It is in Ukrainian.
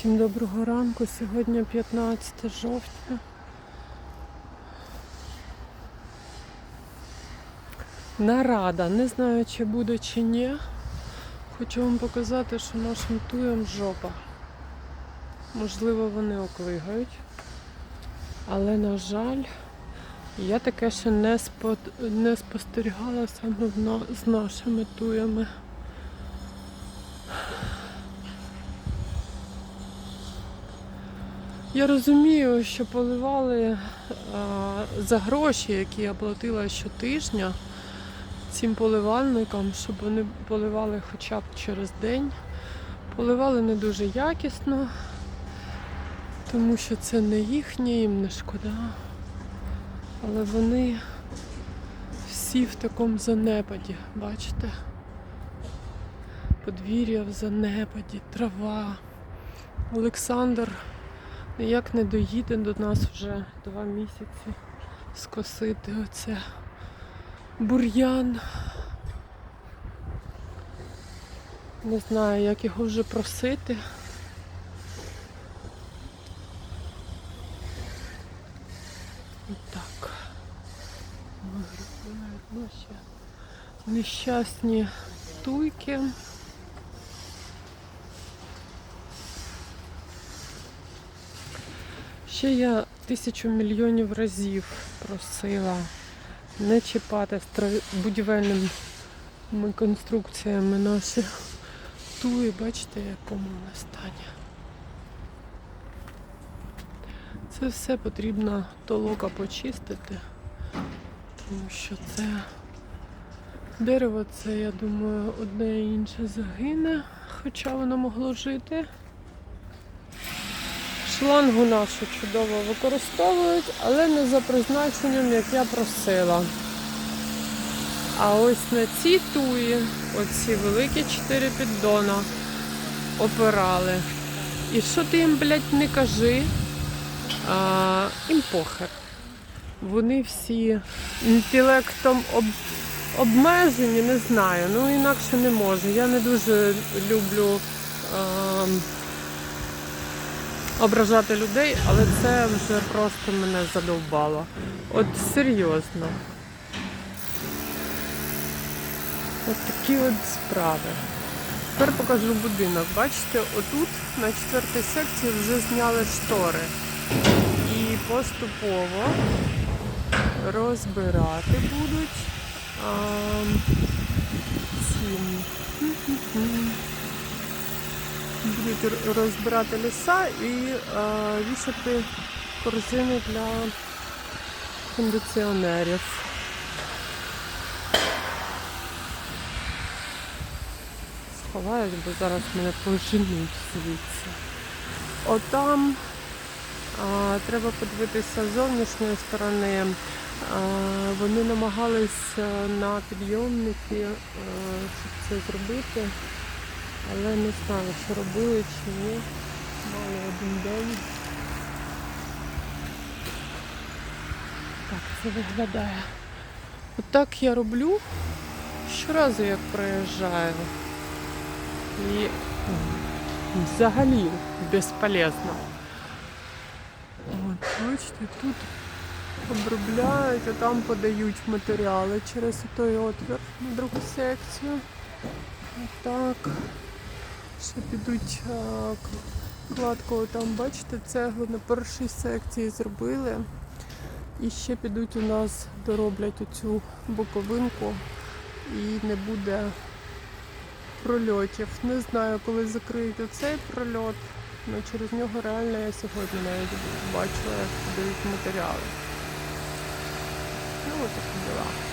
Всім доброго ранку. Сьогодні 15 жовтня. Нарада. Не знаю, чи буде, чи ні. Хочу вам показати, що нашим туєм жопа. Можливо, вони оклигають. Але, на жаль, я таке ще не, спо... спостерігала саме з нашими туями. Я розумію, що поливали а, за гроші, які я платила щотижня цим поливальникам, щоб вони поливали хоча б через день. Поливали не дуже якісно, тому що це не їхнє, їм не шкода. Але вони всі в такому занепаді, бачите? Подвір'я в занепаді, трава. Олександр ніяк не доїде до нас вже два місяці скосити оце бур'ян. Не знаю, як його вже просити. Отак. Виглядають наші нещасні туйки. Ще я тисячу мільйонів разів просила не чіпати будівельними конструкціями наші туї. Бачите, якому вони стані. Це все потрібно толока почистити, тому що це дерево, це, я думаю, одне і інше загине, хоча воно могло жити. Шлангу нашу чудово використовують, але не за призначенням, як я просила. А ось на ці туї, оці великі 4 піддона, опирали. І що ти їм, блядь, не кажи, а, їм похер. Вони всі інтелектом об, обмежені, не знаю. Ну інакше не можу. Я не дуже люблю. А, ображати людей, але це вже просто мене задовбало. От серйозно. От такі от справи. Тепер покажу будинок. Бачите, отут на четвертій секції вже зняли штори. І поступово розбирати будуть будуть розбирати ліса і е, вішати корзини для кондиціонерів. Сховають, бо зараз мене поженуть звідси. Отам а, треба подивитися з зовнішньої сторони. А, вони намагались е, на підйомники, е, щоб це зробити. Але не знаю, чи робили, чи ні. Мали один день. Так, це виглядає. Отак я роблю щоразу, як приїжджаю. І взагалі безполезно. От, бачите, тут обробляють, а там подають матеріали через той отвір на другу секцію. Отак. Ще підуть а, кладку, там, бачите, цеглу на першій секції зробили. І ще підуть у нас, дороблять оцю боковинку і не буде прольотів. Не знаю, коли закриють оцей прольот, але через нього реально я сьогодні навіть бачила, як подають матеріали. Ну, такі діла.